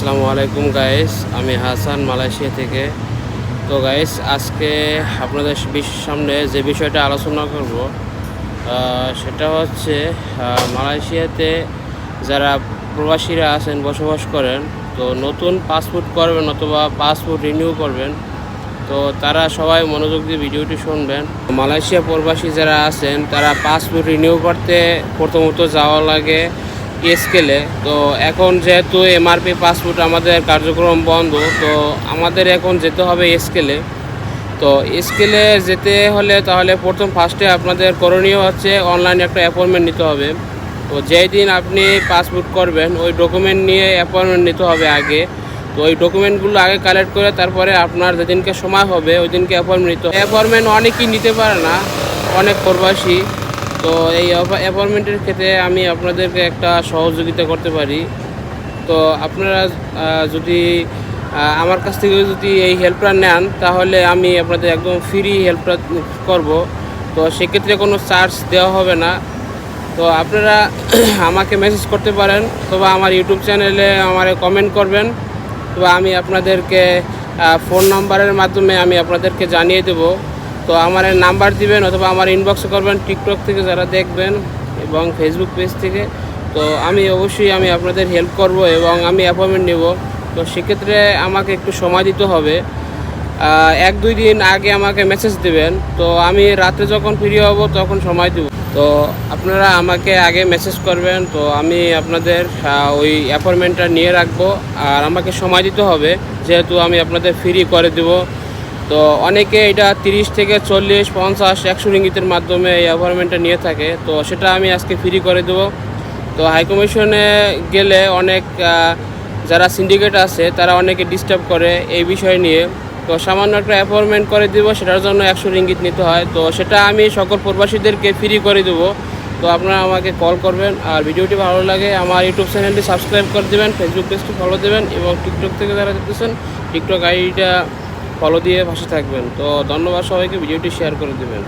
আসসালামু আলাইকুম গাইস আমি হাসান, মালয়েশিয়া থেকে। তো গাইস আজকে আপনাদের বিশ্বের সামনে যে বিষয়টা আলোচনা করব সেটা হচ্ছে মালয়েশিয়াতে যারা প্রবাসীরা আছেন, বসবাস করেন, তো নতুন পাসপোর্ট করবেন অথবা পাসপোর্ট রিনিউ করবেন, তো তারা সবাই মনোযোগ দিয়ে ভিডিওটি শুনবেন। মালয়েশিয়া প্রবাসী যারা আছেন, তারা পাসপোর্ট রিনিউ করতে প্রথমত যাওয়া লাগে। স্কেলে তো এখন যেহেতু এমআরপি পাসপোর্ট আমাদের কার্যক্রম বন্ধ, তো আমাদের এখন যেতে হবে স্কেলে তো স্কেলে যেতে হলে তাহলে প্রথম ফার্স্টে আপনাদের করণীয় হচ্ছে অনলাইনে একটা অ্যাপয়েন্টমেন্ট নিতে হবে। তো যেই দিন আপনি পাসপোর্ট করবেন, ওই ডকুমেন্ট নিয়ে অ্যাপয়েন্টমেন্ট নিতে হবে আগে। তো ওই ডকুমেন্টগুলো আগে কালেক্ট করে তারপরে আপনার যেদিনকে সময় হবে ওই দিনকে অ্যাপয়েন্টমেন্ট নিতে হবে। অ্যাপয়েন্টমেন্ট অনেকেই নিতে পারে না, অনেক প্রবাসী। তো এই অ্যাপয়েন্টমেন্টের ক্ষেত্রে আমি আপনাদেরকে একটা সহযোগিতা করতে পারি। তো আপনারা যদি আমার কাছ থেকে যদি এই হেল্পটা নেন, তাহলে আমি আপনাদের একদম ফ্রি হেল্পটা করব। তো সেক্ষেত্রে কোনো চার্জ দেওয়া হবে না। তো আপনারা আমাকে মেসেজ করতে পারেন, অথবা আমার ইউটিউব চ্যানেলে আমার কমেন্ট করবেন তো আমি আপনাদেরকে ফোন নাম্বারের মাধ্যমে আমি আপনাদেরকে জানিয়ে দেব। তো আমার নাম্বার দিবেন অথবা আমার ইনবক্সে করবেন টিকটক থেকে যারা দেখবেন এবং ফেসবুক পেজ থেকে। তো আমি অবশ্যই আমি আপনাদের হেল্প করব এবং আমি অ্যাপয়েন্টমেন্ট নেব। তো সেক্ষেত্রে আমাকে একটু সময় দিতে হবে। এক দুই দিন আগে আমাকে মেসেজ দেবেন। তো আমি রাতে যখন ফ্রি হব তখন সময় দেব। তো আপনারা আমাকে আগে মেসেজ করবেন। তো আমি আপনাদের ওই অ্যাপয়েন্টমেন্টটা নিয়ে রাখব। আর আমাকে সময় দিতে হবে। যেহেতু আমি আপনাদের ফ্রি করে দেব। তো অনেকে এটা তিরিশ থেকে চল্লিশ, পঞ্চাশ, একশো রিঙ্গিতের মাধ্যমে এই অ্যাপয়েন্টমেন্টটা নিয়ে থাকে। তো সেটা আমি আজকে ফ্রি করে দেবো। তো হাইকমিশনে গেলে অনেক যারা সিন্ডিকেট আছে, তারা অনেকে ডিস্টার্ব করে এই বিষয় নিয়ে। তো সামান্য একটা অ্যাপয়েন্টমেন্ট করে দিব, সেটার জন্য একশো রিঙ্গিত নিতে হয়। তো সেটা আমি সকল প্রবাসীদেরকে ফ্রি করে দেবো। তো আপনারা আমাকে কল করবেন। আর ভিডিওটি ভালো লাগে, আমার ইউটিউব চ্যানেলটি সাবস্ক্রাইব করে দেবেন ফেসবুক পেজটি ফলো দেবেন এবং টিকটক থেকে যারা দেখতেছেন টিকটক আইডিটা ফলো দিয়ে পাশে থাকবেন। তো ধন্যবাদ সবাইকে ভিডিওটি শেয়ার করে দেবেন।